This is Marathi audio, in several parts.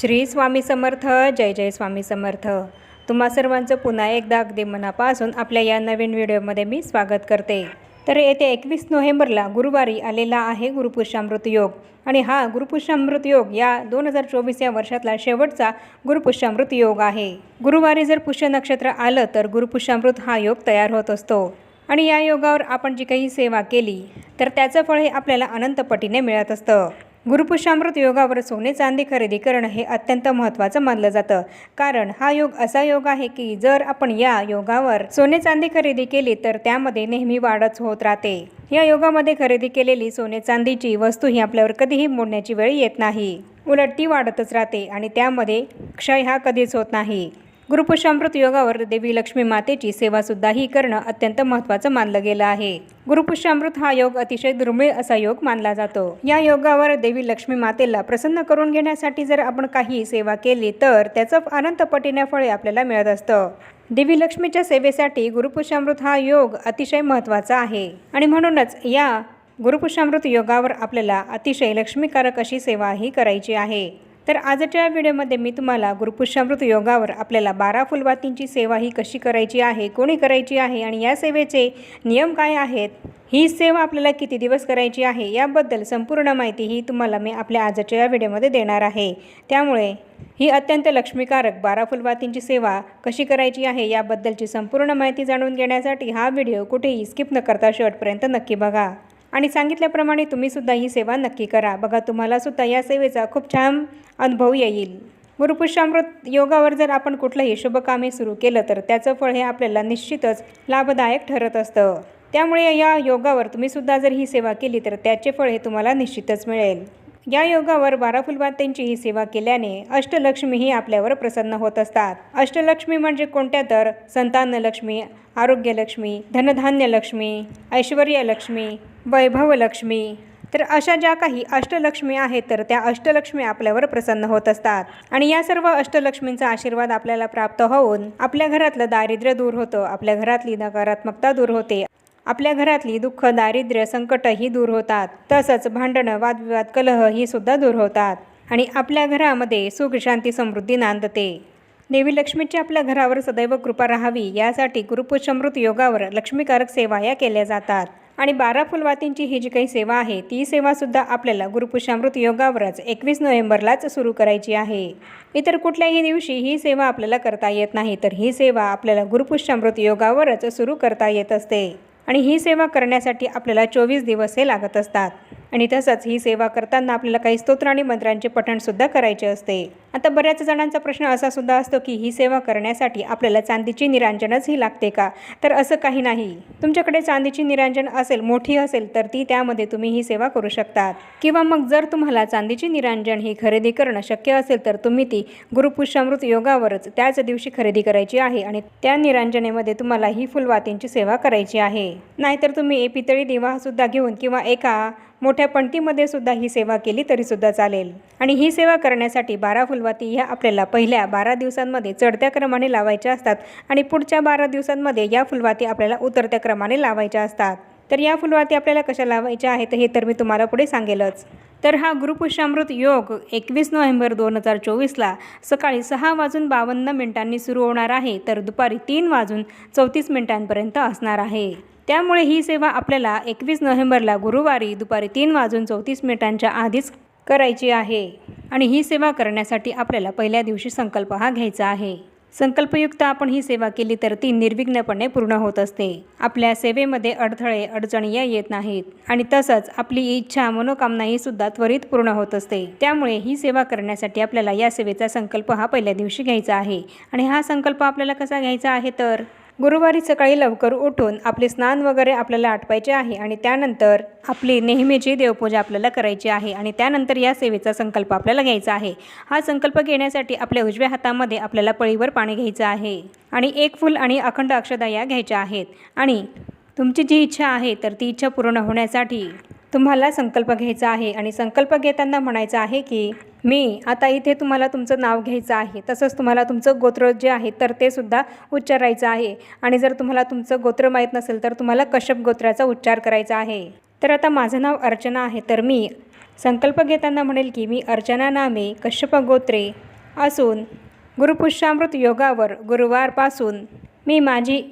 श्री स्वामी समर्थ जय जय स्वामी समर्थ. तुम्हा सर्वांचं पुन्हा एकदा अगदी मनापासून आपल्या या नवीन व्हिडिओमध्ये मी स्वागत करते. तर येत्या एकवीस नोव्हेंबरला गुरुवारी आलेला आहे गुरुपुष्यामृत योग. आणि हा गुरुपुष्यामृत योग या दोन हजार चोवीस या वर्षातला शेवटचा गुरुपुष्यामृत योग आहे. गुरुवारी जर पुष्य नक्षत्र आलं तर गुरुपुष्यामृत हा योग तयार होत असतो. आणि या योगावर आपण जी काही सेवा केली तर त्याचं फळ हे आपल्याला अनंतपटीने मिळत असतं. गुरुपुष्यामृत योगावर सोने चांदी खरेदी करणं हे अत्यंत महत्त्वाचं मानलं जातं. कारण हा योग असा योग आहे की जर आपण या योगावर सोने चांदी खरेदी केली तर त्यामध्ये नेहमी वाढच होत राहते. या योगामध्ये खरेदी केलेली सोने चांदीची वस्तू ही आपल्यावर कधीही मोडण्याची वेळ येत नाही. उलट ती वाढतच राहते आणि त्यामध्ये क्षय हा कधीच होत नाही. गुरुपुष्यामृत योगावर देवी लक्ष्मी मातेची सेवासुद्धाही करणं अत्यंत महत्त्वाचं मानलं गेलं आहे. गुरुपुष्यामृत हा योग अतिशय दुर्मिळ असा योग मानला जातो. या योगावर देवी लक्ष्मी मातेला प्रसन्न करून घेण्यासाठी जर आपण काही सेवा केली तर त्याचं अनंत पटीने फळे आपल्याला मिळत असतं. देवी लक्ष्मीच्या सेवेसाठी गुरुपुष्यामृत हा योग अतिशय महत्त्वाचा आहे. आणि म्हणूनच या गुरुपुष्यामृत योगावर आपल्याला अतिशय लक्ष्मीकारक अशी सेवाही करायची आहे. तर आजच्या व्हिडिओमध्ये मी तुम्हाला गुरुपुष्यामृत योगावर आपल्याला बारा फुलवातींची सेवा ही कशी करायची आहे कोणी करायची आहे आणि या सेवेचे नियम काय आहेत ही सेवा आपल्याला किती दिवस करायची आहे याबद्दल संपूर्ण माहिती ही तुम्हाला मी आपल्या आजच्या या व्हिडिओमध्ये देणार आहे. त्यामुळे ही अत्यंत लक्ष्मीकारक बारा फुलवातींची सेवा कशी करायची आहे याबद्दलची संपूर्ण माहिती जाणून घेण्यासाठी हा व्हिडिओ कुठेही स्किप न करता शेवटपर्यंत नक्की बघा. आणि सांगितल्याप्रमाणे तुम्हीसुद्धा ही सेवा नक्की करा. बघा तुम्हालासुद्धा या सेवेचा खूप छान अनुभव येईल. गुरुपुष्यामृत योगावर जर आपण कुठलंही शुभकामे सुरू केलं तर त्याचं फळ हे आपल्याला निश्चितच लाभदायक ठरत असतं. त्यामुळे या योगावर तुम्हीसुद्धा जर ही सेवा केली तर त्याचे फळ हे तुम्हाला निश्चितच मिळेल. या योगावर बारा फुलवात्यांची ही सेवा केल्याने अष्टलक्ष्मी ही आपल्यावर प्रसन्न होत असतात. अष्टलक्ष्मी म्हणजे कोणत्या तर? संतानलक्ष्मी आरोग्यलक्ष्मी धनधान्यलक्ष्मी ऐश्वर्यलक्ष्मी वैभवलक्ष्मी. तर अशा ज्या काही अष्टलक्ष्मी आहेत तर त्या अष्टलक्ष्मी आपल्यावर प्रसन्न होत असतात. आणि या सर्व अष्टलक्ष्मींचा आशीर्वाद आपल्याला प्राप्त होऊन आपल्या घरातलं दारिद्र्य दूर होतं आपल्या घरातली नकारात्मकता दूर होते. आपल्या घरातली दुःख दारिद्र्य संकटही दूर होतात. तसंच भांडणं वादविवाद कलह ही सुद्धा दूर होतात. आणि आपल्या घरामध्ये सुख शांती समृद्धी नांदते. देवी लक्ष्मीची आपल्या घरावर सदैव कृपा राहावी यासाठी गुरुपुष्यमृत योगावर लक्ष्मीकारक सेवा या केल्या जातात. आणि बारा फुलवातींची ही जी काही सेवा आहे ती सेवासुद्धा आपल्याला गुरुपुष्यामृत योगावरच एकवीस नोव्हेंबरलाच सुरू करायची आहे. इतर कुठल्याही दिवशी ही सेवा आपल्याला करता येत नाही तर ही सेवा आपल्याला गुरुपुष्यामृत योगावरच सुरू करता येत असते. आणि ही सेवा करण्यासाठी आपल्याला चोवीस दिवस हे लागत असतात. आणि तसंच ही सेवा करताना आपल्याला काही स्तोत्र आणि मंत्रांचे पठणसुद्धा करायचे असते. आता बऱ्याच जणांचा प्रश्न असा सुद्धा असतो की ही सेवा करण्यासाठी आपल्याला चांदीची निरांजनच ही लागते का? तर असं काही नाही. तुमच्याकडे चांदीची निरांजन असेल मोठी असेल तर ती त्यामध्ये तुम्ही ही सेवा करू शकतात. किंवा मग जर तुम्हाला चांदीची निरांजन ही खरेदी करणं शक्य असेल तर तुम्ही ती गुरुपुष्यामृत योगावरच त्याच दिवशी खरेदी करायची आहे आणि त्या निरांजनेमध्ये तुम्हाला ही फुलवातींची सेवा करायची आहे. नाहीतर तुम्ही पितळी दिवासुद्धा घेऊन किंवा एका मोठ्या पणतीमध्ये सुद्धा ही सेवा केली तरीसुद्धा चालेल. आणि ही सेवा करण्यासाठी बारा फुलवाती ह्या आपल्याला पहिल्या बारा दिवसांमध्ये चढत्या क्रमाने लावायच्या असतात आणि पुढच्या बारा दिवसांमध्ये या फुलवाती आपल्याला उतरत्या क्रमाने लावायच्या असतात. तर या फुलवाती आपल्याला कशा लावायच्या आहेत हे तर मी तुम्हाला पुढे सांगेलच. तर हा गुरुपुष्यामृत योग एकवीस नोव्हेंबर दोन हजार चोवीसला सकाळी सहा वाजून बावन्न मिनिटांनी सुरू होणार आहे. तर दुपारी तीन वाजून चौतीस मिनिटांपर्यंत असणार आहे. त्यामुळे ही सेवा आपल्याला एकवीस नोव्हेंबरला गुरुवारी दुपारी तीन वाजून चौतीस मिनिटांच्या आधीच करायची आहे. आणि ही सेवा करण्यासाठी आपल्याला पहिल्या दिवशी संकल्प हा घ्यायचा आहे. संकल्पयुक्त आपण ही सेवा केली तर ती निर्विघ्नपणे पूर्ण होत असते. आपल्या सेवेमध्ये अडथळे अडचणी या येत नाहीत. आणि तसंच आपली इच्छा मनोकामनाही सुद्धा त्वरित पूर्ण होत असते. त्यामुळे ही सेवा करण्यासाठी आपल्याला या सेवेचा संकल्प हा पहिल्या दिवशी घ्यायचा आहे. आणि हा संकल्प आपल्याला कसा घ्यायचा आहे तर? गुरुवारी सकाळी लवकर उठून आपले स्नान वगैरे आपल्याला आटवायचे आहे आणि त्यानंतर आपली नेहमीची देवपूजा आपल्याला करायची आहे आणि त्यानंतर या सेवेचा संकल्प आपल्याला घ्यायचा आहे. हा संकल्प घेण्यासाठी आपल्या उजव्या हातामध्ये आपल्याला पळीवर पाणी घ्यायचं आहे आणि एक फूल आणि अखंड अक्षदा या घ्यायच्या आहेत. आणि तुमची जी इच्छा आहे तर ती इच्छा पूर्ण होण्यासाठी तुम्हाला संकल्प घ्यायचा आहे आणि संकल्प घेताना म्हणायचं आहे की मी आता इथे तुम्हाला तुमचं नाव घ्यायचं आहे. तसंच तुम्हाला तुमचं गोत्र जे आहे तर ते सुद्धा उच्चारायचं आहे. आणि जर तुम्हाला तुमचं गोत्र माहीत नसेल तर तुम्हाला कश्यप गोत्राचा उच्चार करायचा आहे. तर आता माझं नाव अर्चना आहे. तर मी संकल्प घेताना म्हणेल की मी अर्चना नामे कश्यप गोत्रे असून गुरुपुष्यामृत योगावर गुरुवारपासून मी माझी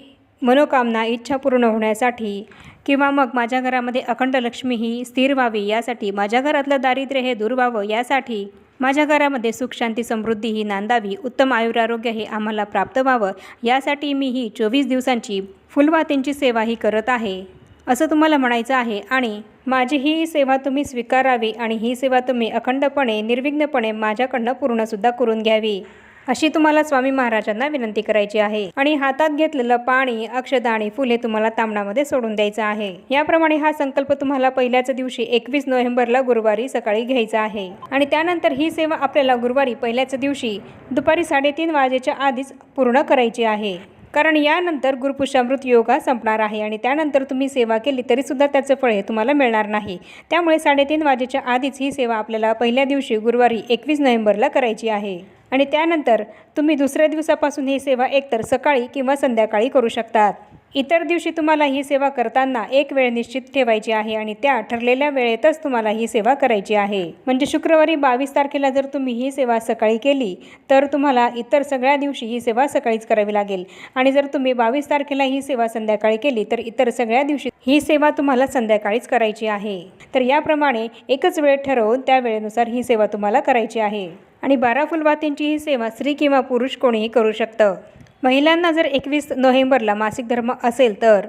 मनोकामना इच्छा पूर्ण होण्यासाठी किंवा मग माझ्या घरामध्ये अखंड लक्ष्मी ही स्थिर व्हावी यासाठी माझ्या घरातलं दारिद्र्य हे दूर व्हावं यासाठी माझ्या घरामध्ये सुख शांती समृद्धी ही नांदावी उत्तम आयुरारोग्य हे आम्हाला प्राप्त व्हावं यासाठी मी ही चोवीस दिवसांची फुलवातींची सेवा ही करत आहे. असं तुम्हाला म्हणायचं आहे आणि माझी ही सेवा तुम्ही स्वीकारावी आणि ही सेवा तुम्ही अखंडपणे निर्विघ्नपणे माझ्याकडनं पूर्णसुद्धा करून घ्यावी. अशी तुम्हाला स्वामी महाराजांना विनंती करायची आहे. आणि हातात घेतलेलं पाणी अक्षदा आणि तुम्हाला तांबणामध्ये सोडून द्यायचं आहे. याप्रमाणे हा संकल्प तुम्हाला पहिल्याच दिवशी एकवीस नोव्हेंबरला गुरुवारी सकाळी घ्यायचा आहे. आणि त्यानंतर ही सेवा आपल्याला गुरुवारी पहिल्याच दिवशी दुपारी साडेतीन वाजेच्या आधीच पूर्ण करायची आहे. कारण यानंतर गुरुपुषामृत योगा संपणार आहे आणि त्यानंतर तुम्ही सेवा केली तरीसुद्धा त्याचं फळ हे तुम्हाला मिळणार नाही. त्यामुळे साडेतीन वाजेच्या आधीच ही सेवा आपल्याला पहिल्या दिवशी गुरुवारी एकवीस नोव्हेंबरला करायची आहे. आणि त्यानंतर तुम्ही दुसऱ्या दिवसापासून ही सेवा एकतर सकाळी किंवा संध्याकाळी करू शकतात. इतर दिवशी तुम्हाला ही सेवा करताना एक वेळ निश्चित ठेवायची आहे आणि त्या ठरलेल्या वेळेतच तुम्हाला ही सेवा करायची आहे. म्हणजे शुक्रवारी बावीस तारखेला जर तुम्ही ही सेवा सकाळी केली तर तुम्हाला इतर सगळ्या दिवशी ही सेवा सकाळीच करावी लागेल. आणि जर तुम्ही बावीस तारखेला ही सेवा संध्याकाळी केली तर इतर सगळ्या दिवशी ही सेवा तुम्हाला संध्याकाळीच करायची आहे. तर याप्रमाणे एकच वेळ ठरवून त्या वेळेनुसार ही सेवा तुम्हाला करायची आहे. आणि बारा फुलवातींची ही सेवा स्त्री किंवा पुरुष कोणीही करू शकतं. महिलांना जर एकवीस नोव्हेंबरला मासिक धर्म असेल तर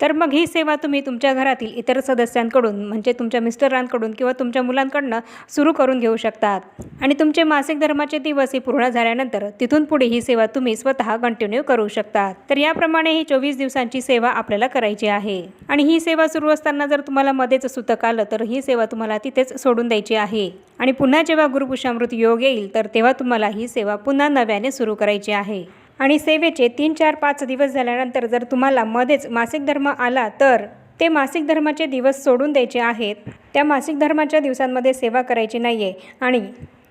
तर मग ही सेवा तुम्ही तुमच्या घरातील इतर सदस्यांकडून म्हणजे तुमच्या मिस्टरांकडून किंवा तुमच्या मुलांकडनं सुरू करून घेऊ शकतात. आणि तुमचे मासिक धर्माचे दिवस हे पूर्ण झाल्यानंतर तिथून पुढे ही सेवा तुम्ही स्वतः कंटिन्यू करू शकतात. तर याप्रमाणे ही चोवीस दिवसांची सेवा आपल्याला करायची आहे. आणि ही सेवा सुरू असताना जर तुम्हाला मध्येच सुतक आलं तर ही सेवा तुम्हाला तिथेच सोडून द्यायची आहे. आणि पुन्हा जेव्हा गुरुपुषामृत योग येईल तर तेव्हा तुम्हाला ही सेवा पुन्हा नव्याने सुरू करायची आहे. आणि सेवेचे तीन चार पाच दिवस झाल्यानंतर जर तुम्हाला मध्येच मासिक धर्म आला तर ते मासिक धर्माचे दिवस सोडून द्यायचे आहेत. त्या मासिक धर्माच्या दिवसांमध्ये सेवा करायची नाही आहे आणि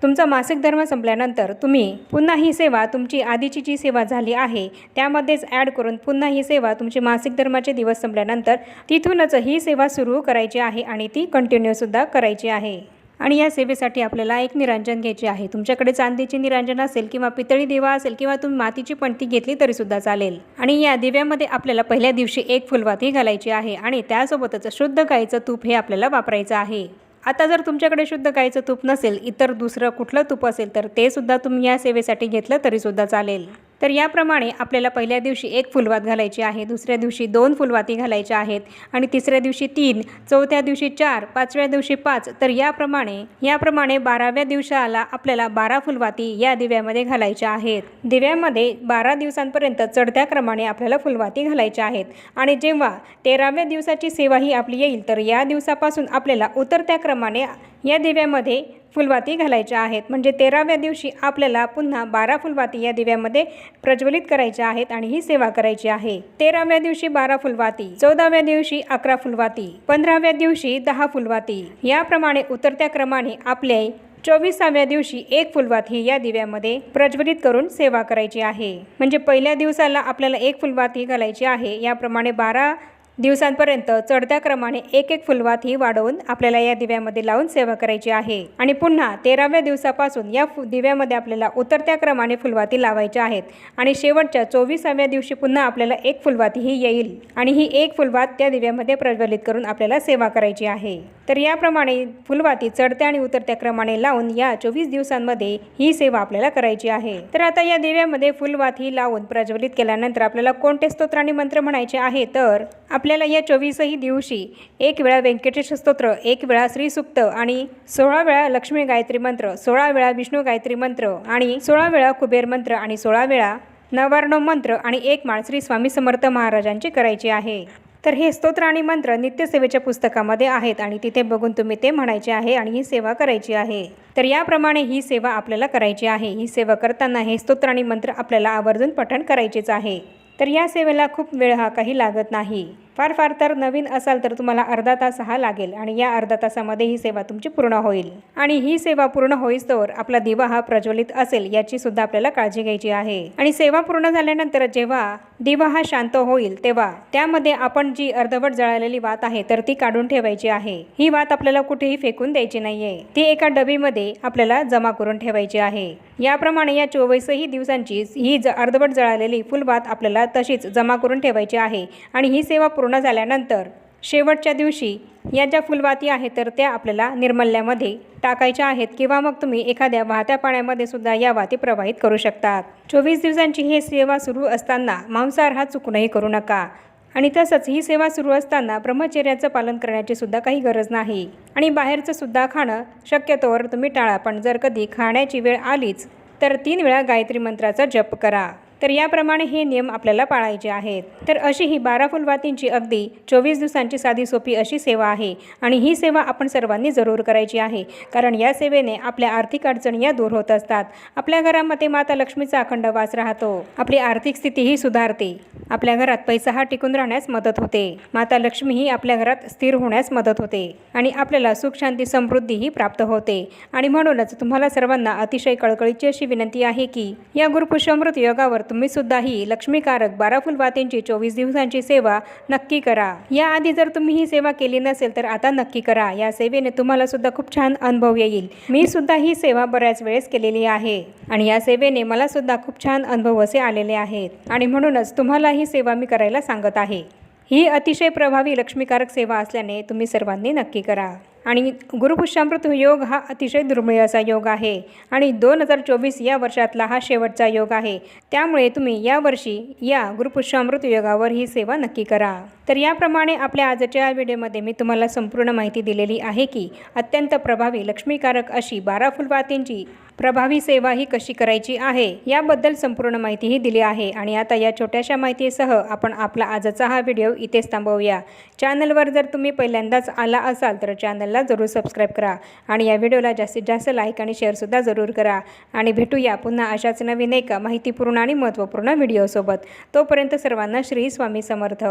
तुमचा मासिक धर्म संपल्यानंतर तुम्ही पुन्हा ही सेवा तुमची आधीची जी सेवा झाली आहे त्यामध्येच ॲड करून पुन्हा ही सेवा तुमची मासिक धर्माचे दिवस संपल्यानंतर तिथूनच ही सेवा सुरू करायची आहे आणि ती कंटिन्यूसुद्धा करायची आहे. आणि या सेवेसाठी आपल्याला एक निरांजन घ्यायचे आहे. तुमच्याकडे चांदीचे निरांजन असेल किंवा पितळी दिवा असेल किंवा तुम्ही मातीची पणती घेतली तरीसुद्धा चालेल. आणि या दिव्यामध्ये आपल्याला पहिल्या दिवशी एक फुलवाती घालायची आहे आणि त्यासोबतच शुद्ध गाईचं तूप हे आपल्याला वापरायचं आहे. आता जर तुमच्याकडे शुद्ध गाईचं तूप नसेल इतर दुसरं कुठलं तूप असेल तर ते सुद्धा तुम्ही या सेवेसाठी घेतलं तरीसुद्धा चालेल. तर याप्रमाणे आपल्याला पहिल्या दिवशी एक फुलवात घालायची आहे दुसऱ्या दिवशी दोन फुलवाती घालायच्या आहेत आणि तिसऱ्या दिवशी तीन चौथ्या दिवशी चार पाचव्या दिवशी पाच. तर याप्रमाणे याप्रमाणे बाराव्या दिवसाला आपल्याला बारा फुलवाती या दिव्यामध्ये घालायच्या आहेत. दिव्यामध्ये बारा दिवसांपर्यंत चढत्या क्रमाने आपल्याला फुलवाती घालायच्या आहेत. आणि जेव्हा तेराव्या दिवसाची सेवा ही आपली येईल तर या दिवसापासून आपल्याला उतरत्या क्रमाने या दिव्यामध्ये फुलवाती घालायच्या आहेत. म्हणजे तेराव्या दिवशी आपल्याला पुन्हा बारा फुलवाती या दिव्यामध्ये प्रज्वलित करायच्या आहेत आणि ही सेवा करायची आहे. तेराव्या दिवशी बारा फुलवाती चौदाव्या दिवशी अकरा फुलवाती पंधराव्या दिवशी दहा फुलवाती. याप्रमाणे उतरत्या क्रमाने आपले चोवीसाव्या दिवशी एक फुलवाती या दिव्यामध्ये प्रज्वलित करून सेवा करायची आहे. म्हणजे पहिल्या दिवसाला आपल्याला एक फुलवाती घालायची आहे. याप्रमाणे बारा दिवसांपर्यंत चढत्या क्रमाने एक एक फुलवात ही वाढवून आपल्याला या दिव्यामध्ये लावून सेवा करायची आहे. आणि पुन्हा तेराव्या दिवसापासून या फु दिव्यामध्ये आपल्याला उतरत्या क्रमाने फुलवाती लावायच्या आहेत. आणि शेवटच्या चोवीसाव्या दिवशी पुन्हा आपल्याला एक फुलवाती ही येईल. आणि ही एक फुलवात त्या दिव्यामध्ये प्रज्वलित करून आपल्याला सेवा करायची आहे. तर याप्रमाणे फुलवाती चढत्या आणि उतरत्या क्रमाने लावून या चोवीस दिवसांमध्ये ही सेवा आपल्याला करायची आहे. तर आता या दिव्यामध्ये फुलवाती लावून प्रज्वलित केल्यानंतर आपल्याला कोणते स्तोत्र आणि मंत्र म्हणायचे आहे? तर आपल्याला या चोवीसही दिवशी एक वेळा व्यंकटेश स्तोत्र एक वेळा श्रीसुक्त आणि सोळा वेळा लक्ष्मी गायत्री मंत्र सोळा वेळा विष्णू गायत्री मंत्र आणि सोळा वेळा कुबेर मंत्र आणि सोळा वेळा नवार्णव मंत्र आणि एक माळ श्री स्वामी समर्थ महाराजांची करायची आहे. तर हे स्तोत्र आणि मंत्र नित्यसेवेच्या पुस्तकामध्ये आहेत आणि तिथे बघून तुम्ही ते म्हणायचे आहे आणि ही सेवा करायची आहे. तर याप्रमाणे ही सेवा आपल्याला करायची आहे. ही सेवा करताना हे स्तोत्र आणि मंत्र आपल्याला आवर्जून पठण करायचेच आहे. तर या सेवेला खूप वेळ हा काही लागत नाही. फार फार तर नवीन असाल तर तुम्हाला अर्धा तास हा लागेल आणि या अर्धा तासामध्ये ही सेवा तुमची पूर्ण होईल. आणि ही सेवा पूर्ण होईस्तोवर आपला दिवा हा प्रज्वलित असेल याची सुद्धा आपल्याला काळजी घ्यायची आहे. आणि सेवा पूर्ण झाल्यानंतर जेव्हा दिवा हा शांत होईल तेव्हा त्यामध्ये आपण जी अर्धवट जळालेली वात आहे तर ती काढून ठेवायची आहे. ही वात आपल्याला कुठेही फेकून द्यायची नाहीये. ती एका डबीमध्ये आपल्याला जमा करून ठेवायची आहे. याप्रमाणे या चोवीसही दिवसांची ही ज अर्धवट जळालेली फुलवात आपल्याला तशीच जमा करून ठेवायची आहे आणि ही सेवा पूर्ण पूर्ण झाल्यानंतर शेवटच्या दिवशी या ज्या फुलवाती आहेत तर त्या आपल्याला निर्मल्यामध्ये टाकायच्या आहेत किंवा मग तुम्ही एखाद्या वाहत्या पाण्यामध्ये सुद्धा या वाती प्रवाहित करू शकतात. चोवीस दिवसांची ही सेवा सुरू असताना मांसाहार हा चुकूनही करू नका आणि तसंच ही सेवा सुरू असताना ब्रह्मचर्याचं पालन करण्याची सुद्धा काही गरज नाही. आणि बाहेरचं सुद्धा खाणं शक्यतोवर तुम्ही टाळा पण जर कधी खाण्याची वेळ आलीच तर तीन वेळा गायत्री मंत्राचा जप करा. तर याप्रमाणे हे नियम आपल्याला पाळायचे आहेत. तर अशी ही बारा फुलवातींची अगदी चोवीस दिवसांची साधी सोपी अशी सेवा आहे आणि ही सेवा आपण सर्वांनी जरूर करायची आहे. कारण या सेवेने आपल्या आर्थिक अडचणी या दूर होत असतात. आपल्या घरामध्ये माता लक्ष्मीचा अखंड वास राहतो. आपली आर्थिक स्थितीही सुधारते. आपल्या घरात पैसा हा टिकून राहण्यास मदत होते. माता लक्ष्मी ही आपल्या घरात स्थिर होण्यास मदत होते आणि आपल्याला सुख शांती समृद्धीही प्राप्त होते. आणि म्हणूनच तुम्हाला सर्वांना अतिशय कळकळीची अशी विनंती आहे की या गुरुपुष्यमृत योगावर तुम्हीसुद्धा ही लक्ष्मीकारक बारा फुलवातींची चोवीस दिवसांची सेवा नक्की करा. याआधी जर तुम्ही ही सेवा केली नसेल तर आता नक्की करा. या सेवेने तुम्हाला सुद्धा खूप छान अनुभव येईल. मी सुद्धा ही सेवा बऱ्याच वेळेस केलेली आहे. आणि या सेवेने मला सुद्धा खूप छान अनुभव असे आलेले आहेत. आणि म्हणूनच तुम्हाला ही सेवा मी करायला सांगत आहे. ही अतिशय प्रभावी लक्ष्मीकारक सेवा असल्याने तुम्ही सर्वांनी नक्की करा. आणि गुरुपुष्यामृत योग हा अतिशय दुर्मिळ असा योग आहे. आणि दोन हजार चोवीस या वर्षातला हा शेवटचा योग आहे. त्यामुळे तुम्ही यावर्षी या गुरुपुष्यामृत योगावर ही सेवा नक्की करा. तर याप्रमाणे आपल्या आजच्या व्हिडिओमध्ये मी तुम्हाला संपूर्ण माहिती दिलेली आहे की अत्यंत प्रभावी लक्ष्मीकारक अशी बारा फुलवातींची प्रभावी सेवा ही कशी करायची आहे याबद्दल संपूर्ण माहितीही दिली आहे. आणि आता या छोट्याशा माहितीसह आपण आपला आजचा हा व्हिडिओ इथेच थांबवूया. चॅनलवर जर तुम्ही पहिल्यांदाच आला असाल तर चॅनलला चॅनलला जरूर सबस्क्राईब करा आणि या व्हिडिओला जास्तीत जास्त लाईक आणि शेअरसुद्धा जरूर करा. आणि भेटूया पुन्हा अशाच नवीन एका माहितीपूर्ण आणि महत्त्वपूर्ण व्हिडिओसोबत तोपर्यंत सर्वांना श्री स्वामी समर्थ.